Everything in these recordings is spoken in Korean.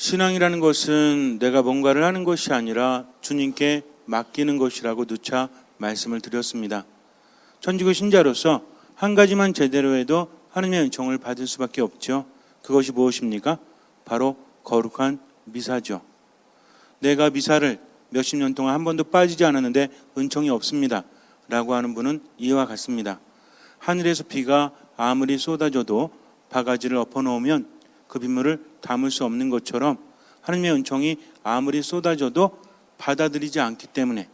신앙이라는 것은 내가 뭔가를 하는 것이 아니라 주님께 맡기는 것이라고 누차 말씀을 드렸습니다. 천주교 신자로서 한 가지만 제대로 해도 하느님의 은총을 받을 수밖에 없죠. 그것이 무엇입니까? 바로 거룩한 미사죠. 내가 미사를 몇십 년 동안 한 번도 빠지지 않았는데 은총이 없습니다. 라고 하는 분은 이와 같습니다. 하늘에서 비가 아무리 쏟아져도 바가지를 엎어놓으면 그 빗물을 담을 수 없는 것처럼 하느님의 은총이 아무리 쏟아져도 받아들이지 않기 때문에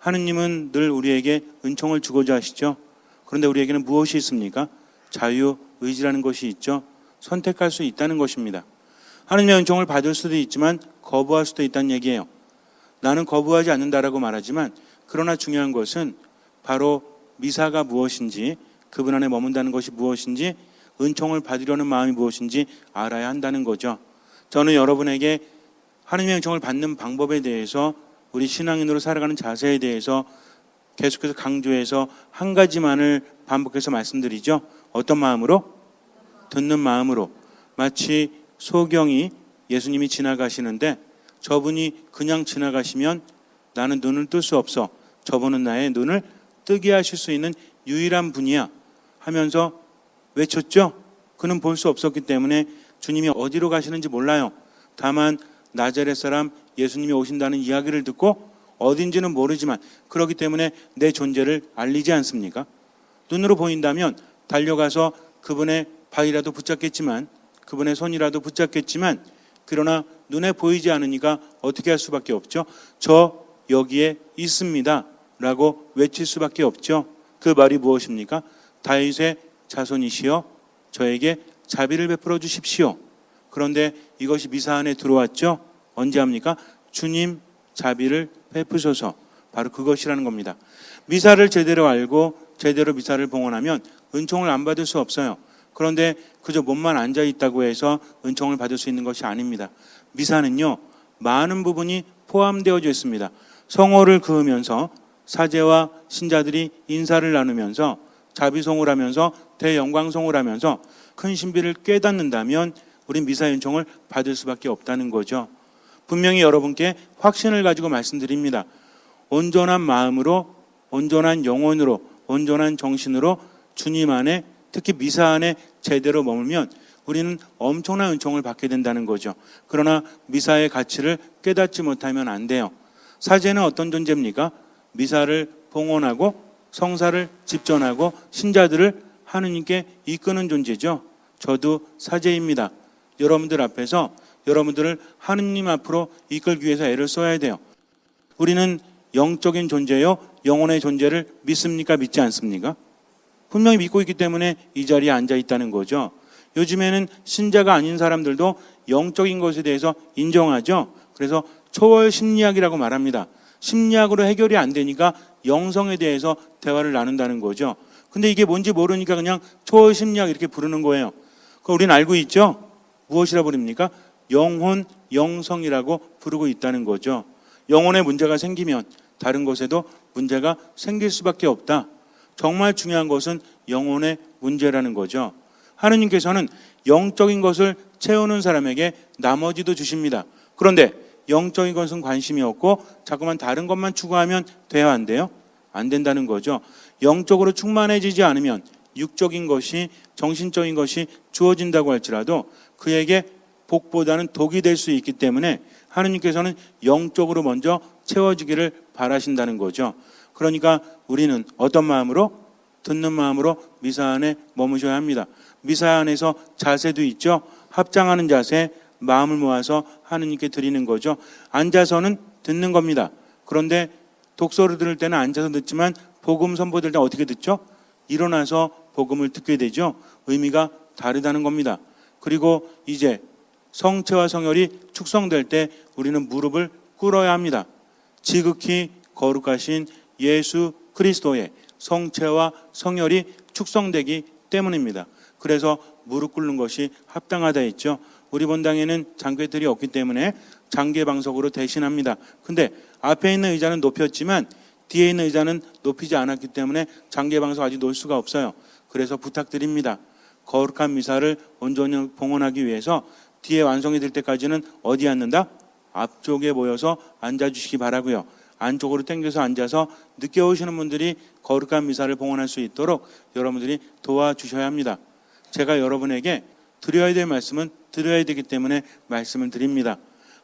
하느님은 늘 우리에게 은총을 주고자 하시죠. 그런데 우리에게는 무엇이 있습니까? 자유 의지라는 것이 있죠. 선택할 수 있다는 것입니다. 하느님의 은총을 받을 수도 있지만 거부할 수도 있다는 얘기예요. 나는 거부하지 않는다라고 말하지만 그러나 중요한 것은 바로 미사가 무엇인지 그분 안에 머문다는 것이 무엇인지 은총을 받으려는 마음이 무엇인지 알아야 한다는 거죠. 저는 여러분에게 하느님의 은총을 받는 방법에 대해서 우리 신앙인으로 살아가는 자세에 대해서 계속해서 강조해서 한 가지만을 반복해서 말씀드리죠. 어떤 마음으로? 듣는 마음으로. 마치 소경이 예수님이 지나가시는데 저분이 그냥 지나가시면 나는 눈을 뜰 수 없어. 저분은 나의 눈을 뜨게 하실 수 있는 유일한 분이야. 하면서 외쳤죠. 그는 볼 수 없었기 때문에 주님이 어디로 가시는지 몰라요. 다만 나자렛 사람 예수님이 오신다는 이야기를 듣고 어딘지는 모르지만 그렇기 때문에 내 존재를 알리지 않습니까? 눈으로 보인다면 달려가서 그분의 발이라도 붙잡겠지만 그분의 손이라도 붙잡겠지만 그러나 눈에 보이지 않으니까 어떻게 할 수밖에 없죠. 저 여기에 있습니다. 라고 외칠 수밖에 없죠. 그 말이 무엇입니까? 다윗의 자손이시여 저에게 자비를 베풀어 주십시오. 그런데 이것이 미사 안에 들어왔죠. 언제 합니까? 주님 자비를 베푸소서. 바로 그것이라는 겁니다. 미사를 제대로 알고 제대로 미사를 봉헌하면 은총을 안 받을 수 없어요. 그런데 그저 몸만 앉아 있다고 해서 은총을 받을 수 있는 것이 아닙니다. 미사는요, 많은 부분이 포함되어져 있습니다. 성호를 그으면서 사제와 신자들이 인사를 나누면서 자비송을 하면서 대영광송을 하면서 큰 신비를 깨닫는다면 우린 미사 은총을 받을 수밖에 없다는 거죠. 분명히 여러분께 확신을 가지고 말씀드립니다. 온전한 마음으로, 온전한 영혼으로, 온전한 정신으로 주님 안에 특히 미사 안에 제대로 머물면 우리는 엄청난 은총을 받게 된다는 거죠. 그러나 미사의 가치를 깨닫지 못하면 안 돼요. 사제는 어떤 존재입니까? 미사를 봉헌하고 성사를 집전하고 신자들을 하느님께 이끄는 존재죠. 저도 사제입니다. 여러분들 앞에서 여러분들을 하느님 앞으로 이끌기 위해서 애를 써야 돼요. 우리는 영적인 존재요, 영혼의 존재를 믿습니까? 믿지 않습니까? 분명히 믿고 있기 때문에 이 자리에 앉아 있다는 거죠. 요즘에는 신자가 아닌 사람들도 영적인 것에 대해서 인정하죠. 그래서 초월 심리학이라고 말합니다. 심리학으로 해결이 안 되니까 영성에 대해서 대화를 나눈다는 거죠. 근데 이게 뭔지 모르니까 그냥 초월 심리학 이렇게 부르는 거예요. 그 우리는 알고 있죠? 무엇이라 부릅니까? 영혼, 영성이라고 부르고 있다는 거죠. 영혼에 문제가 생기면 다른 것에도 문제가 생길 수밖에 없다. 정말 중요한 것은 영혼의 문제라는 거죠. 하느님께서는 영적인 것을 채우는 사람에게 나머지도 주십니다. 그런데 영적인 것은 관심이 없고 자꾸만 다른 것만 추구하면 돼야 안 돼요? 안 된다는 거죠. 영적으로 충만해지지 않으면 육적인 것이 정신적인 것이 주어진다고 할지라도 그에게 복보다는 독이 될 수 있기 때문에 하느님께서는 영적으로 먼저 채워지기를 바라신다는 거죠. 그러니까 우리는 어떤 마음으로 듣는 마음으로 미사 안에 머무셔야 합니다. 미사 안에서 자세도 있죠. 합장하는 자세, 마음을 모아서 하느님께 드리는 거죠. 앉아서는 듣는 겁니다. 그런데 독서를 들을 때는 앉아서 듣지만 복음 선포될 때 어떻게 듣죠? 일어나서 복음을 듣게 되죠. 의미가 다르다는 겁니다. 그리고 이제 성체와 성혈이 축성될 때 우리는 무릎을 꿇어야 합니다. 지극히 거룩하신 예수 그리스도의 성체와 성혈이 축성되기 때문입니다. 그래서 무릎 꿇는 것이 합당하다 했죠. 우리 본당에는 장괴들이 없기 때문에 장괴 방석으로 대신합니다. 근데 앞에 있는 의자는 높였지만 뒤에 있는 의자는 높이지 않았기 때문에 장괴 방석 아직 놓을 수가 없어요. 그래서 부탁드립니다. 거룩한 미사를 온전히 봉헌하기 위해서 뒤에 완성이 될 때까지는 어디 앉는다? 앞쪽에 모여서 앉아 주시기 바라고요. 안쪽으로 당겨서 앉아서 늦게 오시는 분들이 거룩한 미사를 봉헌할 수 있도록 여러분들이 도와주셔야 합니다. 제가 여러분에게 드려야 될 말씀은 드려야 되기 때문에 말씀을 드립니다.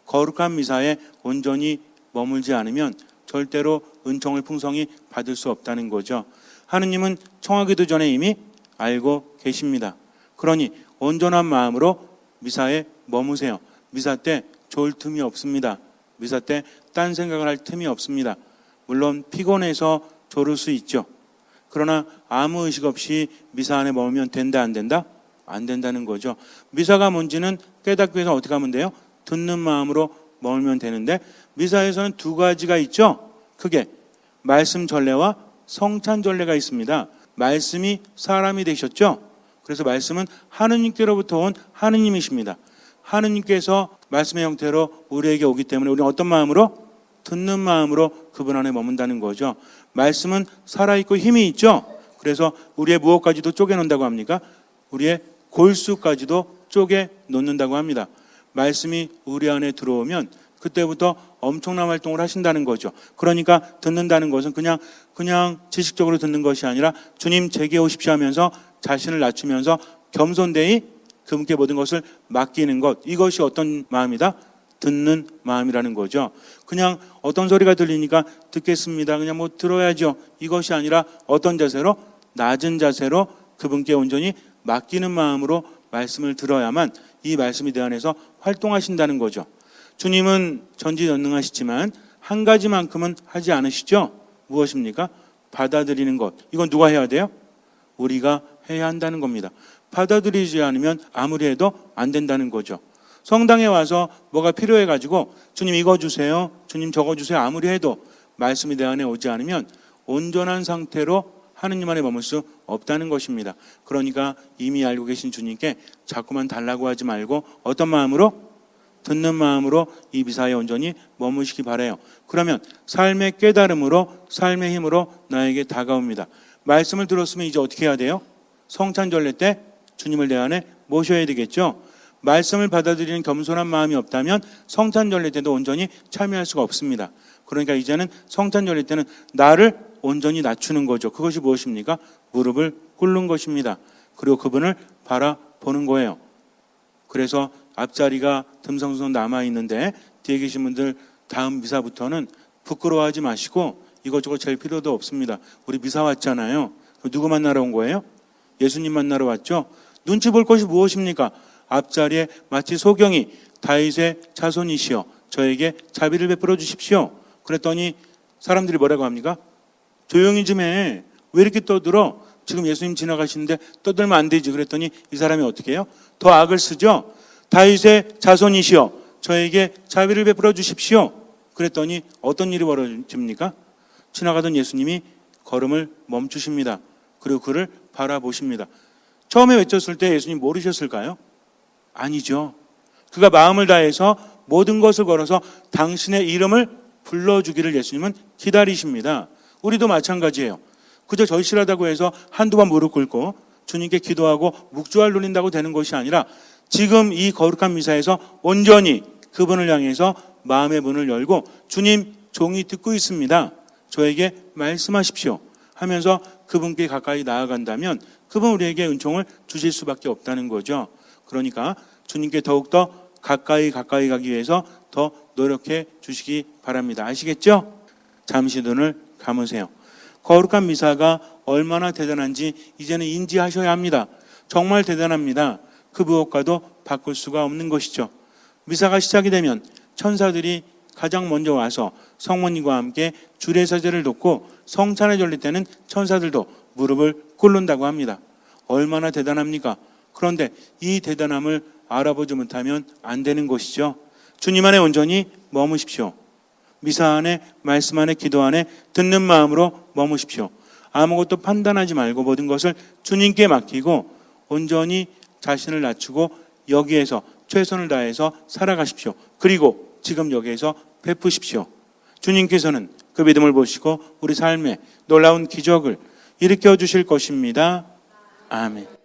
거룩한 미사에 온전히 머물지 않으면 절대로 은총을 풍성히 받을 수 없다는 거죠. 하느님은 청하기도 전에 이미 알고 계십니다. 그러니 온전한 마음으로 미사에 머무세요. 미사 때 좋을 틈이 없습니다. 미사 때 딴 생각을 할 틈이 없습니다. 물론 피곤해서 졸을 수 있죠. 그러나 아무 의식 없이 미사 안에 머물면 된다 안 된다? 안 된다는 거죠. 미사가 뭔지는 깨닫기 위해서 어떻게 하면 돼요? 듣는 마음으로 머물면 되는데 미사에서는 두 가지가 있죠. 크게 말씀 전례와 성찬 전례가 있습니다. 말씀이 사람이 되셨죠. 그래서 말씀은 하느님께로부터 온 하느님이십니다. 하느님께서 말씀의 형태로 우리에게 오기 때문에 우리는 어떤 마음으로 듣는 마음으로 그분 안에 머문다는 거죠. 말씀은 살아있고 힘이 있죠. 그래서 우리의 무엇까지도 쪼개놓는다고 합니까? 우리의 골수까지도 쪼개 놓는다고 합니다. 말씀이 우리 안에 들어오면 그때부터 엄청난 활동을 하신다는 거죠. 그러니까 듣는다는 것은 그냥 그냥 지식적으로 듣는 것이 아니라 주님 제게 오십시오 하면서 자신을 낮추면서 겸손되이 그분께 모든 것을 맡기는 것 이것이 어떤 마음이다? 듣는 마음이라는 거죠. 그냥 어떤 소리가 들리니까 듣겠습니다. 그냥 뭐 들어야죠. 이것이 아니라 어떤 자세로 낮은 자세로 그분께 온전히 맡기는 마음으로 말씀을 들어야만 이 말씀이 내 안에서 활동하신다는 거죠. 주님은 전지전능하시지만 한 가지만큼은 하지 않으시죠. 무엇입니까? 받아들이는 것. 이건 누가 해야 돼요? 우리가 해야 한다는 겁니다. 받아들이지 않으면 아무리 해도 안 된다는 거죠. 성당에 와서 뭐가 필요해 가지고 주님 이거 주세요. 주님 저거 주세요. 아무리 해도 말씀이 내 안에 오지 않으면 온전한 상태로 하느님 안에 머물 수 없다는 것입니다. 그러니까 이미 알고 계신 주님께 자꾸만 달라고 하지 말고 어떤 마음으로 듣는 마음으로 이 비사에 온전히 머무시기 바래요. 그러면 삶의 깨달음으로 삶의 힘으로 나에게 다가옵니다. 말씀을 들었으면 이제 어떻게 해야 돼요? 성찬 전례 때 주님을 내 안에 모셔야 되겠죠. 말씀을 받아들이는 겸손한 마음이 없다면 성찬 전례 때도 온전히 참여할 수가 없습니다. 그러니까 이제는 성찬 전례 때는 나를 온전히 낮추는 거죠. 그것이 무엇입니까? 무릎을 꿇는 것입니다. 그리고 그분을 바라보는 거예요. 그래서 앞자리가 듬성듬성 남아 있는데 뒤에 계신 분들 다음 미사부터는 부끄러워하지 마시고 이것저것 잴 필요도 없습니다. 우리 미사 왔잖아요. 누구 만나러 온 거예요? 예수님 만나러 왔죠. 눈치 볼 것이 무엇입니까? 앞자리에 마치 소경이 다윗의 자손이시여 저에게 자비를 베풀어 주십시오. 그랬더니 사람들이 뭐라고 합니까? 조용히 좀 해. 왜 이렇게 떠들어? 지금 예수님 지나가시는데 떠들면 안 되지. 그랬더니 이 사람이 어떻게 해요? 더 악을 쓰죠. 다윗의 자손이시여 저에게 자비를 베풀어 주십시오. 그랬더니 어떤 일이 벌어집니까? 지나가던 예수님이 걸음을 멈추십니다. 그리고 그를 바라보십니다. 처음에 외쳤을 때 예수님 모르셨을까요? 아니죠. 그가 마음을 다해서 모든 것을 걸어서 당신의 이름을 불러주기를 예수님은 기다리십니다. 우리도 마찬가지예요. 그저 절실하다고 해서 한두 번 무릎 꿇고 주님께 기도하고 묵주알 누린다고 되는 것이 아니라 지금 이 거룩한 미사에서 온전히 그분을 향해서 마음의 문을 열고 주님 종이 듣고 있습니다. 저에게 말씀하십시오. 하면서 그분께 가까이 나아간다면 그분 우리에게 은총을 주실 수밖에 없다는 거죠. 그러니까 주님께 더욱더 가까이 가까이 가기 위해서 더 노력해 주시기 바랍니다. 아시겠죠? 잠시 눈을 감으세요. 거룩한 미사가 얼마나 대단한지 이제는 인지하셔야 합니다. 정말 대단합니다. 그 무엇과도 바꿀 수가 없는 것이죠. 미사가 시작이 되면 천사들이 가장 먼저 와서 성모님과 함께 주례 사제를 돕고 성찬에 졸릴 때는 천사들도 무릎을 꿇는다고 합니다. 얼마나 대단합니까? 그런데 이 대단함을 알아보지 못하면 안 되는 것이죠. 주님 안에 온전히 머무십시오. 미사 안에 말씀 안에 기도 안에 듣는 마음으로 머무십시오. 아무것도 판단하지 말고 모든 것을 주님께 맡기고 온전히 자신을 낮추고 여기에서 최선을 다해서 살아가십시오. 그리고 지금 여기에서 베푸십시오. 주님께서는 그 믿음을 보시고 우리 삶에 놀라운 기적을 일으켜 주실 것입니다. 아멘.